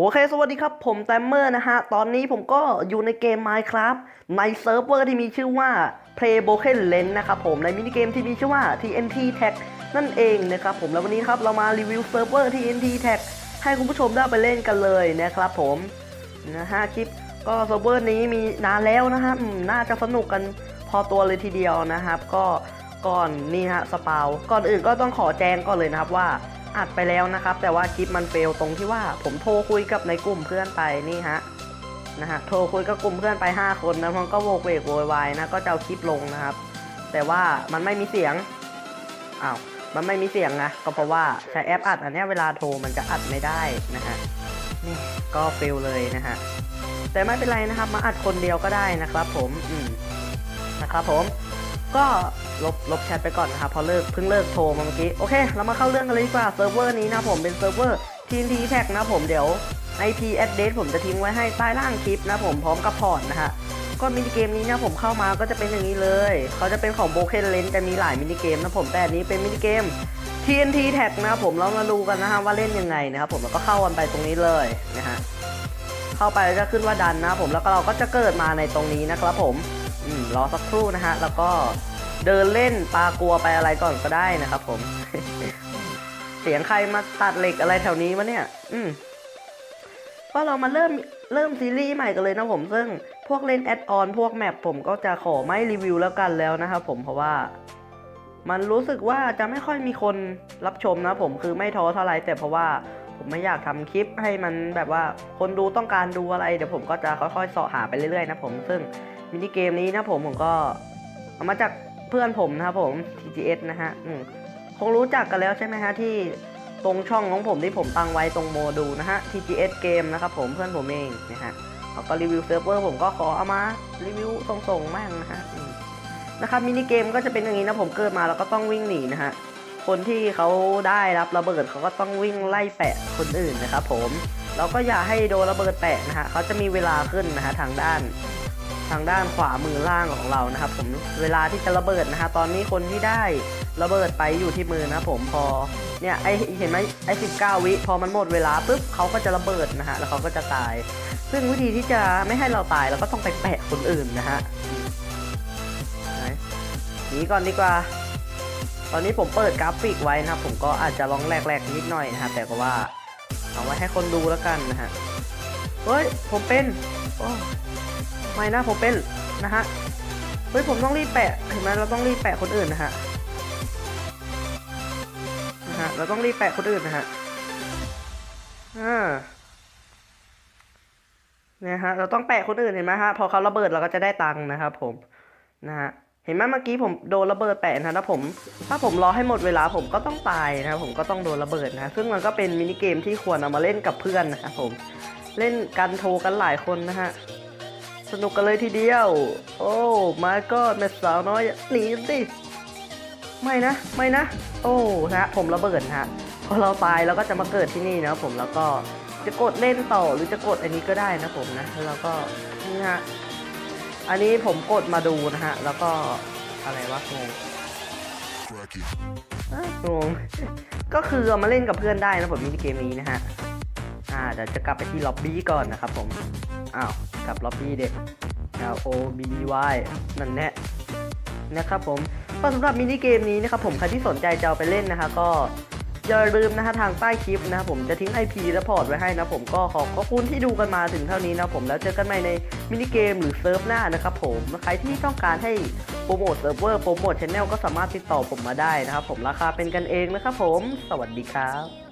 โอเค สวัสดีครับ ผมแตมเมอร์นะฮะ ตอนนี้ผมก็อยู่ในเกม Minecraft ในเซิร์ฟเวอร์ที่มีชื่อว่า Play Broken l e n นะครับผม ในมินิเกมที่มีชื่อว่า TNT Tag นั่นเองนะครับผม แล้ววันนี้ครับเรามารีวิวเซิร์ฟเวอร์ TNT Tag ให้คุณผู้ชมได้ไปเล่นกันเลยนะครับผม นะฮะคลิปก็เซิร์ฟเวอร์นี้มีนานแล้วนะฮะน่าจะสนุกกันพอตัวเลยทีเดียวนะครับ ก็ก่อนนี่ฮะสปาวก่อนอื่นก็ต้องขอแจ้งก่อนเลยนะครับว่า อัดไปแล้วนะครับ แต่ว่าคลิปมันเฟลตรงที่ว่าผมโทรคุยกับในกลุ่มเพื่อนไปนี่ฮะนะฮะโทรคุยกับกลุ่มเพื่อนไป 5 คนนะมันก็โวกเวกโวยวายนะก็จะเอาคลิปลงนะครับ แต่ว่ามันไม่มีเสียงอ้าวมันไม่มีเสียงนะก็เพราะว่าใช้แอปอัดอันนี้เวลาโทรมันจะอัดไม่ได้นะฮะนี่ก็เฟลเลยนะฮะแต่ไม่เป็นไรนะครับ มาอัดคนเดียวก็ได้นะครับ ผมอืมนะครับผม ก็ลบลบแชทไปก่อนนะครับพอเลิกเพิ่งเลิกโทรมาเมื่อกี้โอเค เรามาเข้าเรื่องกันเลยดีกว่าเซิร์ฟเวอร์นี้นะผมเป็นเซิร์ฟเวอร์ TNT Tag นะผมเดี๋ยว IP address ผมจะทิ้งไว้ให้ใต้ล่างคลิปนะผมพร้อมกับพอร์ตนะฮะก็มินิเกมนี้นะผมเข้ามาก็จะเป็นอย่างนี้เลย เขาจะเป็นของ Broken Lens จะมีหลายมินิเกมนะผมแต่นนี้เป็นมินิเกม TNT Tag นะผมเรามาดูกันนะฮะว่าเล่นยังไงนะครับผมแล้วก็เข้ากันไปตรงนี้เลยนะฮะเข้าไปแล้วจะขึ้นว่าดันนะผมแล้วก็เราก็จะเกิดมาในตรงนี้นะครับผม อืมรอสักครู่นะฮะ แล้วก็เดินเล่นปลากลัวไปอะไรก่อนก็ได้นะครับผม เสียงใครมาตัดเหล็กอะไรแถวนี้วะเนี่ย อืมก็เรามาเริ่มเริ่มซีรีส์ใหม่กันเลยนะผม ซึ่งพวกเล่นแอดออนพวกแมปผมก็จะขอไม่รีวิวแล้วกันแล้วนะครับผมเพราะว่า มันรู้สึกว่าจะไม่ค่อยมีคนรับชมนะผมคือไม่ท้อเท่าไหร่แต่เพราะว่า ผมไม่อยากทำคลิปให้มันแบบว่าคนดูต้องการดูอะไร เดี๋ยวผมก็จะค่อยๆเสาะหาไปเรื่อยๆนะผมซึ่งมินิเกมนี้นะผมผมก็เอามาจากเพื่อนผมนะครับผม TGS นะฮะคงรู้จักกันแล้วใช่ไหมฮะที่ตรงช่องของผมที่ผมตั้งไว้ตรงโมดูนะฮะ TGS เกมนะครับผมเพื่อนผมเองนะฮะเขาก็รีวิวเซิร์ฟเวอร์ผมก็ขอเอามารีวิวส่งๆมั่งนะฮะนะครับมินิเกมก็จะเป็นอย่างนี้นะผมเกิดมาแล้วก็ต้องวิ่งหนีนะฮะ คนที่เขาได้รับระเบิดเขาก็ต้องวิ่งไล่แปะคนอื่นนะครับผมเราก็อย่าให้โดนระเบิดแปะนะฮะเขาจะมีเวลาขึ้นนะฮะทางด้าน ทางด้านขวามือล่างของเรานะครับผมเวลาที่จะระเบิดนะฮะตอนนี้คนที่ได้ระเบิดไปอยู่ที่มือนะผมพอเนี่ยไอเห็นไหมไอสิบเก้าวิพอมันหมดเวลาปุ๊บเขาก็จะระเบิดนะฮะแล้วเขาก็จะตาย ซึ่งวิธีที่จะไม่ให้เราตายเราก็ต้องไปแปะคนอื่นนะฮะหนีก่อนดีกว่า ตอนนี้ผมเปิดกราฟิกไว้นะครับผมก็อาจจะลองแรกๆนิดหน่อยนะฮะแต่ก็ว่าเอาไว้ให้คนดูแล้วกันนะฮะเฮ้ยผมเป็นโอ้ไม่นะผมเป็นนะฮะเฮ้ยผมต้องรีบแปะเห็นไหมเราต้องรีบแปะคนอื่นนะฮะนะฮะเราต้องรีบแปะคนอื่นนะฮะอ่าเนี่ยฮะเราต้องแปะคนอื่นเห็นไหมฮะพอเขาระเบิดเราก็จะได้ตังค์นะครับผมนะฮะ เห็นไหมเมื่อกี้ผมโดนระเบิดแปะนะถ้าผมถ้าผมรอให้หมดเวลาผมก็ต้องตายนะครับผมก็ต้องโดนระเบิดนะซึ่งมันก็เป็นมินิเกมที่ควรเอามาเล่นกับเพื่อนนะครับผมเล่นกันโทรกันหลายคนนะฮะสนุกกันเลยทีเดียว โอ้มาก็แม่สาวน้อยหนีสิไม่นะไม่นะ โอ้นะผมระเบิดนะฮะพอเราตายเราก็จะมาเกิดที่นี่นะผมแล้วก็จะกดเล่นต่อหรือจะกดอันนี้ก็ได้นะผมนะแล้วก็นี่ฮะ อันนี้ผมกดมาดูนะฮะ แล้วก็อะไรวะงง Cracky. อะงง ก็คือเอามาเล่นกับเพื่อนได้นะผมมินิเกมนี้นะฮะ อ่าเดี๋ยวจะกลับไปที่ล็อบบี้ก่อนนะครับผม อ้าวกลับล็อบบี้เด็ก L O B Y นั่นแน่นะครับผมก็สำหรับมินิเกมนี้นะครับผมใครที่สนใจจะเอาไปเล่นนะฮะก็ อย่าลืมนะฮะทางใต้คลิปนะครับผมจะทิ้ง IP และพอร์ตไว้ให้นะผมก็ขอขอบคุณที่ดูกันมาถึงเท่านี้นะผมแล้วเจอกันใหม่ในมินิเกมหรือเซิร์ฟหน้านะครับผมใครที่ต้องการให้โปรโมทเซิร์ฟเวอร์โปรโมทชแนลก็สามารถติดต่อผมมาได้นะครับผมราคาเป็นกันเองนะครับผม สวัสดีครับ